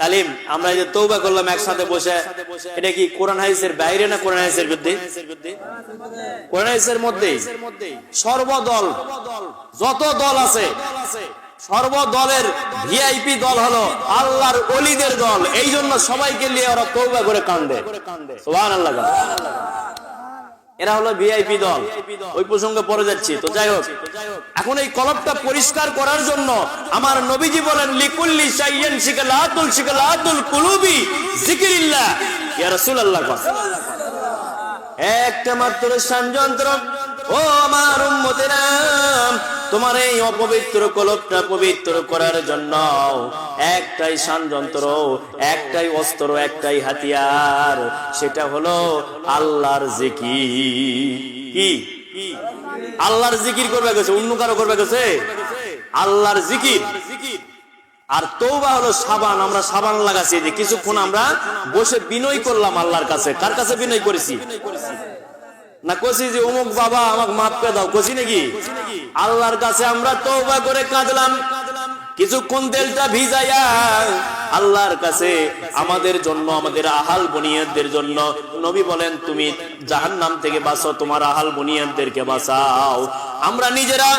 তালিম, আমরা যে তৌবা করলাম একসাথে বসে, এটা কি কোরআন হাদিসের বাইরে না কোরআন বিরুদ্ধে? কোরআন মধ্যেই সর্বদল, যত দল আছে, সর্বদলের ভিআইপি দল হলো আল্লাহর অলিদের দল। এই জন্য সবাইকে নিয়ে ওরা তৌবা করে কান্দে। এরা হলো ভিআইপি দল। ওই প্রসঙ্গে পরে যাচ্ছি। তো যাই হোক, এখন এই কলবটা পরিষ্কার করার জন্য আমার নবীজি বলেন, লিকুল্লি শাইয়ান শিকালাতুল শিকালাতুল কুলুবি জিকিরিল্লাহ ইয়া রাসূলুল্লাহ। একটা মাত্র ষড়যন্ত্র ও আমার উম্মতেরা, তোমার এই অপবিত্র কলবটা পবিত্র করার জন্য একটাই ষড়যন্ত্র, একটাই অস্ত্র, একটাই হাতিয়ার, সেটা হলো আল্লাহর জিকির। কি? আল্লাহর জিকির করবে গেছে অন্য কারও করবে গেছে? আল্লাহর জিকির। আর তৌবা হলো সাবান, আমরা সাবান লাগাচ্ছি যে কিছুক্ষণ আমরা বসে বিনয় করলাম আল্লাহর কাছে। কার কাছে বিনয় করেছি? না কছি যে অমুক বাবা আমাকে মাফ করে দাও কছি নাকি? আল্লাহর কাছে আমরা করে কাঁদলাম। কিছুক্ষণ তেলটা ভিজাইয়া আল্লাহর কাছে আমাদের জন্য, আমাদের আহাল বুনিয়াদদের জন্য নবী বলেন, তুমি জাহান নাম থেকে বাঁচো, তোমার আহাল বুনিয়াদদেরকে বাঁচাও। আমরা নিজেরা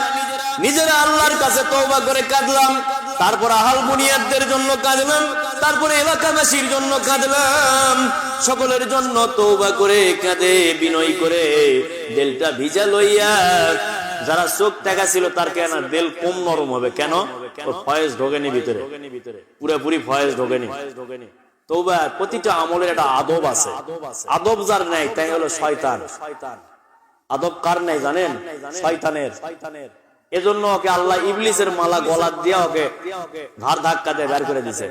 নিজেরা আল্লাহর কাছে তৌবা করে কাঁদলাম, তারপর আহাল বুনিয়াদদের জন্য কাঁদলাম। তারপরে এলাকাবাসীর জন্য কাঁদলাম। সকলের জন্য তৌবা করে কাঁদে, বিনয় করে দেলটা ভিজা লইয়া যারা চোখ টাকা ছিল তার কেন দেল কম নরম হবে? কেন? ফয়েজ ঢোকেনি ভিতরে। পুরোপুরি ফয়েজ ঢোকেনি। তৌবা প্রতিটা আমলের একটা আদব আছে। আদব যার নেই, তাই হলো শয়তান। আদব কার নেই জানেন? শয়তানের শয়তানের। এজন্য ওকে আল্লাহ ইবলিসের মালা গলার দিয়া ওকে ধার ধাক্কা দিয়ে বের করে দিছে।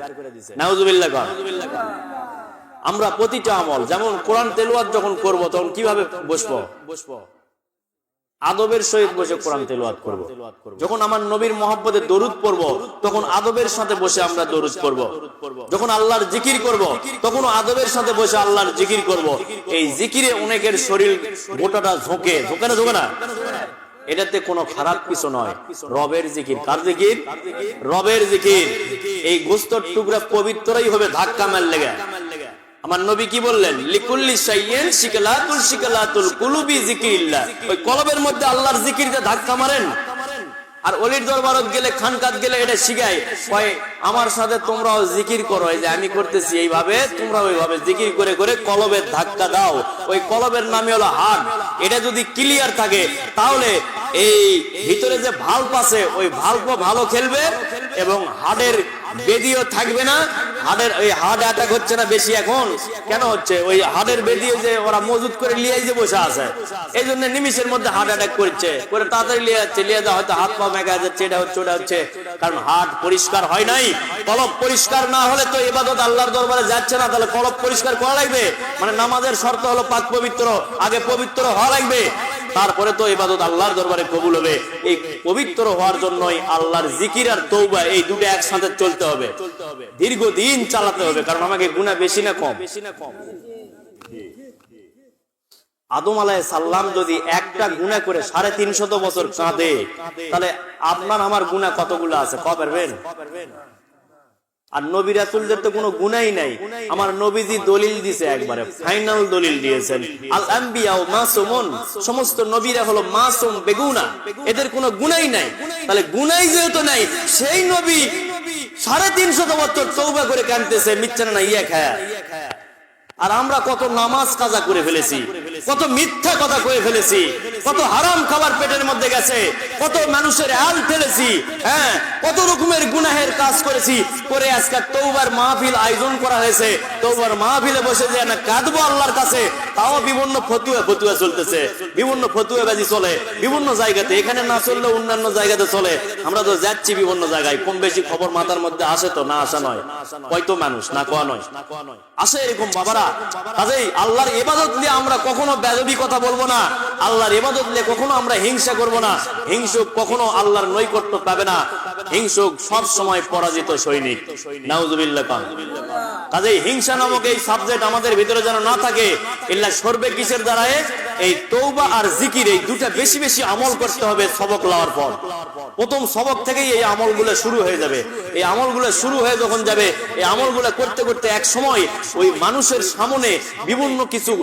নাউজুবিল্লাহ আমরা প্রতিটা আমল, যেমন কোরআন তেলওয়াত যখন করব, তখন কীভাবে বসবো? বসবো আদবের সহিত বসে কোরআন তেলাওয়াত করব। যখন আমার নবীর মহব্বতে দরুদ পড়ব, তখন আদবের সাথে বসে আমরা দরুদ পড়ব। যখন আল্লাহর জিকির করব তখন আদবের সাথে বসে আল্লাহর জিকির করব। এই জিকিরে অনেকের শরীর গোটাটা ঝোঁকে। ঝোঁকে না ঝোঁকে না? এটাতে কোনো খারাপ কিছু নয়। রবের জিকির। কার জিকির? রবের জিকির। এই গোস্তর টুকরা পবিত্রই হবে ধাক্কা মার লেগে। আমার নবী কি বললেন? লিকুল্লি শাইয়েন শিকালাতুল শিকালাতুল কুলুবি জিকিরিল্লাহ। ওই কলবের মধ্যে আল্লাহর জিকির দিয়ে ধাক্কা মারেন। আর অলির দরবারত গেলে খানকাত গেলে এটা শিখায়। কয় আমার সাথে তোমরাও জিকির করো। এই যে আমি করতেছি এইভাবে তোমরা ওইভাবে জিকির করে করে কলবের ধাক্কা দাও। ওই কলবের নামে হলো হার্ট এটা যদি ক্লিয়ার থাকে তাহলে এই ভিতরে যে ভাল্ব আছে, ওই ভাল্ব ভালো খেলবে এবং হার্টের বেদিও থাকবে না। হার্টের ওই হার্ট অ্যাটাক হচ্ছে না বেশি এখন। কেন হচ্ছে? ওই হার্টের বেদিও যে ওরা মজুত করে লিয়াই যে বসে আছে। এই জন্য নিমিশের মধ্যে হার্ট অ্যাটাক করছে। করে তাড়াতাড়ি লিয়ে যাচ্ছে লিয়ে যা হয়তো হাত পা মেঘা যাচ্ছে, এটা হচ্ছে, ওটা হচ্ছে। কারণ হার্ট পরিষ্কার হয় নাই। কলব পরিষ্কার না হলে তো এবাদত আল্লাহর দরবারে যাচ্ছে না। তাহলে কলব পরিষ্কার করা লাগবে? মানে নামাজের শর্ত হলো পাক পবিত্র, আগে পবিত্র হওয়া লাগবে। তারপরে তো এবাদত আল্লাহর দরবারে কবুল হবে। এই পবিত্র হওয়ার জন্যই আল্লাহর জিকির আর তৌবা এই দুটো একসাথে চলতে হবে। দীর্ঘদিন চালাতে হবে, কারণ আমাকে গুণা বেশি না কম। বেশি না কম আদম আলাহ সাল্লাম যদি একটা গুণা করে সাড়ে তিনশত বছর কাঁদে, তাহলে আপনার, আমার গুণা কতগুলো আছে? ক পারবেন আর নবী রাসুলদের তো কোনো গুনাই নাই। আমার নবীজি দলিল দিছে একবারে, ফাইনাল দলিল দিয়েছেন। আল আম্বিয়া ও মাসুমুন, সমস্ত নবীরা হলো মাসুম বেগুনা। এদের কোনো গুনাই নাই। তাহলে গুনাই যেহেতু নাই, সেই নবী সাড়ে তিনশত বছর চৌবা করে কানতেছে মিথ্যা না, ইয়া খায়া। আর আমরা কত নামাজ কাজা করে ফেলেছি, কত মিথ্যা কথা করে ফেলেছি। কত হারাম খাবার পেটের মধ্যে গেছে, কত মানুষের আল ফেলেছি হ্যাঁ কত রকমের গুনাহের কাজ করেছি, করে আজকে তৌবার মাহফিল আয়োজন করা হয়েছে। তৌবার মাহফিলে বসে যে না কাঁদবো আল্লাহর কাছে, তাও বিভিন্ন ফতুয়া ফতুয়া চলতেছে, বিভিন্ন ফতুয়া বাজি চলে, বিভিন্ন জায়গাতে, এখানে না চললে অন্যান্য জায়গাতে চলে। আমরা তো যাচ্ছি বিভিন্ন জায়গায়, কম বেশি খবর মাথার মধ্যে আসে তো, না আসা নয়। হয়তো মানুষ, না কোয়া নয়। আসে এরকম বাবারা। কাজেই আল্লাহর এবাদত নিয়ে আমরা কখনো বেদবি কথা বলব না। আল্লাহর এবাদত নিয়ে কখনো আমরা হিংসা করব না। হিংসুক কখনো আল্লাহর নৈকট্য পাবে না। হিংসুক সব সময় পরাজিত সৈনিক। নাউজুবিল্লাহ খান কাজেই হিংসা নামক এই সাবজেক্ট আমাদের ভিতরে যেন না থাকে, ইল্লা সর্বে কিসের দ্বারায় এই তৌবা আর জিকির এই দুটা বেশি বেশি আমল করতে হবে সবক লওয়ার পর। প্রথম সবক থেকেই এই আমলগুলো শুরু হয়ে যাবে। এই আমলগুলো শুরু হয়ে যখন যাবে, এই আমলগুলো করতে করতে এক সময় ওই মানুষের সামনে বিভিন্ন কিছু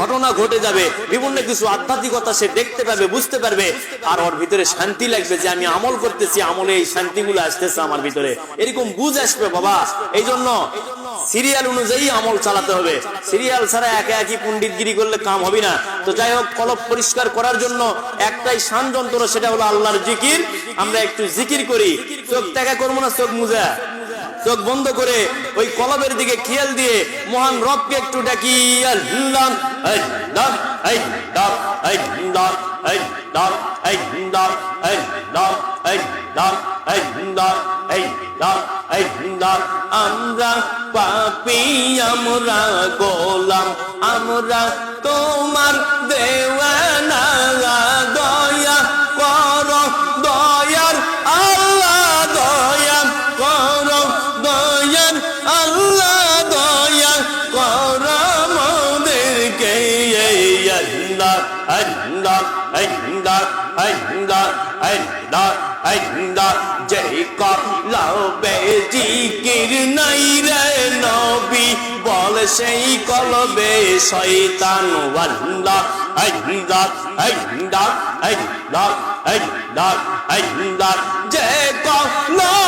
ঘটনা ঘটে যাবে, বিভিন্ন কিছু আধ্যাত্মিকতা সে দেখতে পাবে, বুঝতে পারবে, আর ওর ভিতরে শান্তি লাগবে যে আমি আমল করতেছি, আমলে এই শান্তিগুলো আসতেছে আমার ভিতরে। এরকম বুঝ আসবে বাবা। এই জন্য সিরিয়াল অনুযায়ী আমল চালাতে হবে। সিরিয়াল ছাড়া একে একই পণ্ডিতগিরি করলে কাম হবে না। তো যাই হোক, কলব পরিষ্কার করার জন্য একটাই শান যন্ত্র সেটা হলো আল্লাহর জিকির। আমরা একটু জিকির করি। চোখ দেখা করব না, চোখ মুজা। চোখ বন্ধ করে ওই কলবের দিকে খেয়াল দিয়ে মহান রবকে একটু ডাকি আল্লাহ এই দার এই দার এই দার এই দার এই দার এই দার এই দার আমরা পাপি, আমরা গোলাম, আমরা তোমার দেওয়ানা अल्ला अल्ला जय का लाबे জিকির নাই রে নবী, বল সেই কলবে শয়তান ওয়াল্লা আল্লা আল্লা আল্লা আল্লা আল্লা যে কলবে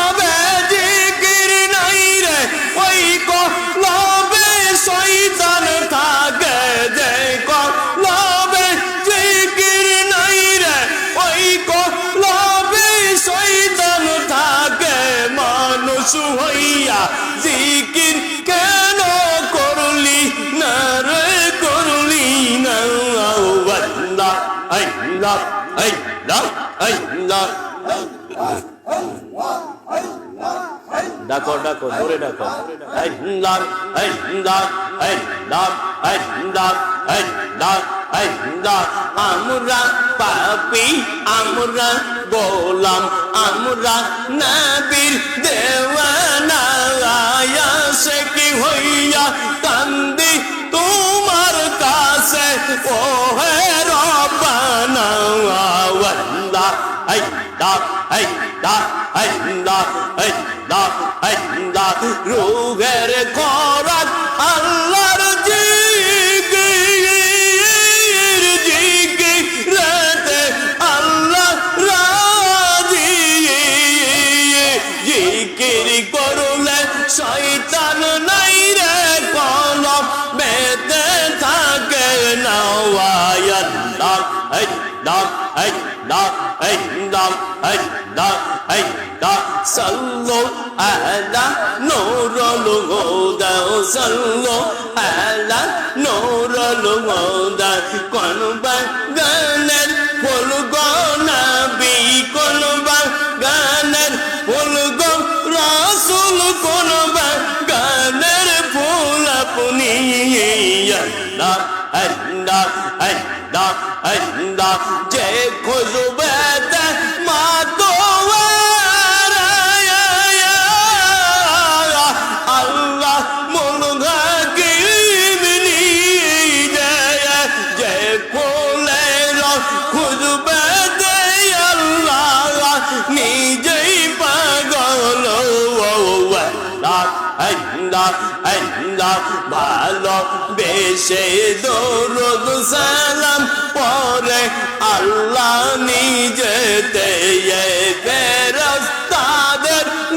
মানুষ হইয়া জিকির কেন করলি? না রে করলি না আল্লাহ আল্লাহ আল্লাহ আল্লাহ ডাকো ডাকো, জোরে ডাকো। আল্লাহ আল্লাহ আল্লাহ আল্লাহ আল্লাহ আল্লাহ আমরা পাপি, আমরা গোলাম, আমরা নবীর দেওয়ানা আয়াসে কি হইয়া কান্দি তোমার কাছে? ও আল্লাহ আল্লাহ আল্লাহ আল্লাহ আল্লাহ আল্লাহ রুহের খরাক আল্লাহর জিকির করলে শয়তান নাই রে কলম বেতে থাকে নওয়ায়াত দাম এই দাম এই দাম এই দাম এই দাম এই দাম সাল্লো আলা নূরুল হুদা, সাল্লো আলা নূরুল হুদা। কোন বাই আল্লাহ আল্লাহ আল্লাহ আল্লাহ যে খুঁজবে মা তো ভালো বেশে দরুদ সালাম পরে আল্লাহ নিজেতে ফেরস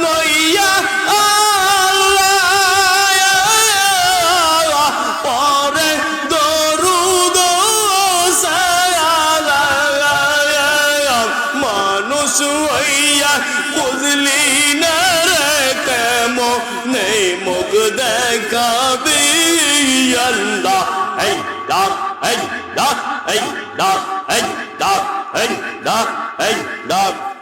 লইয়া পরে দরুদ মানুষ হইয়া বুঝলি না রে কেমন নেই মুখ দেখাবি illallah Hey la hey la hey la hey la hey la hey la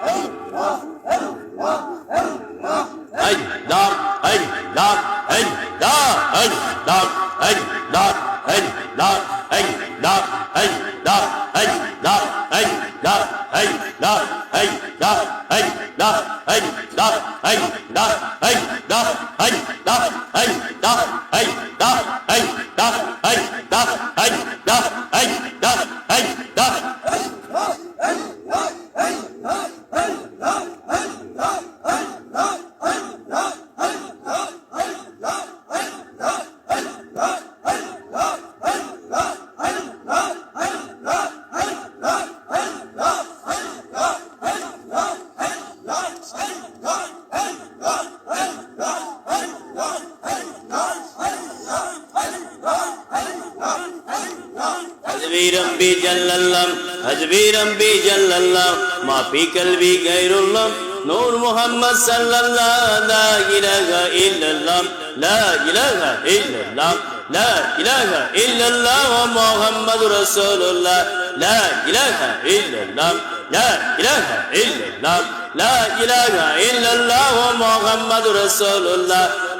来 हजबी रम्बी जल्लल्लम हजबी रम्बी जल्लल्लम माफी कल्बी गैरुल्लम नूर मोहम्मद सल्लल्लाह ला इलाहा इल्लल्लाह ला इलाहा इल्लल्लाह لا إله إلا الله محمد رسول الله لا إله إلا الله لا إله إلا الله لا إله إلا الله محمد رسول الله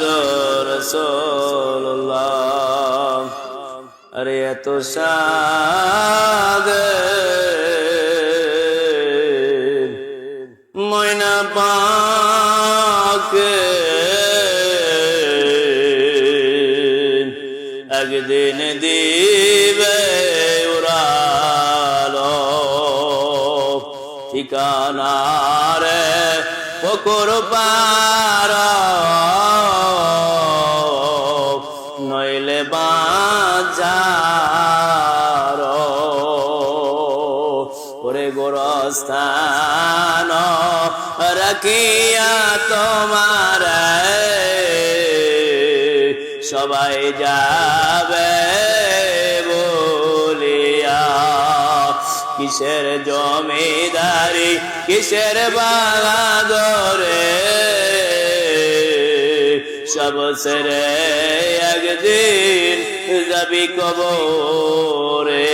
محمد رسول الله আরে এত সাদে ময়না পাকে একদিন দিবে উড়ালো ঠিকানা রে পুকুর পার গোরস্থান রাখিয়া তোমার সবাই যাবে কিসের জমিদারি, কিসের বাগাদরে সব সেরে একদিন যাবি কবরে।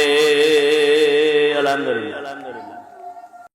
আলহামদুলিল্লাহ।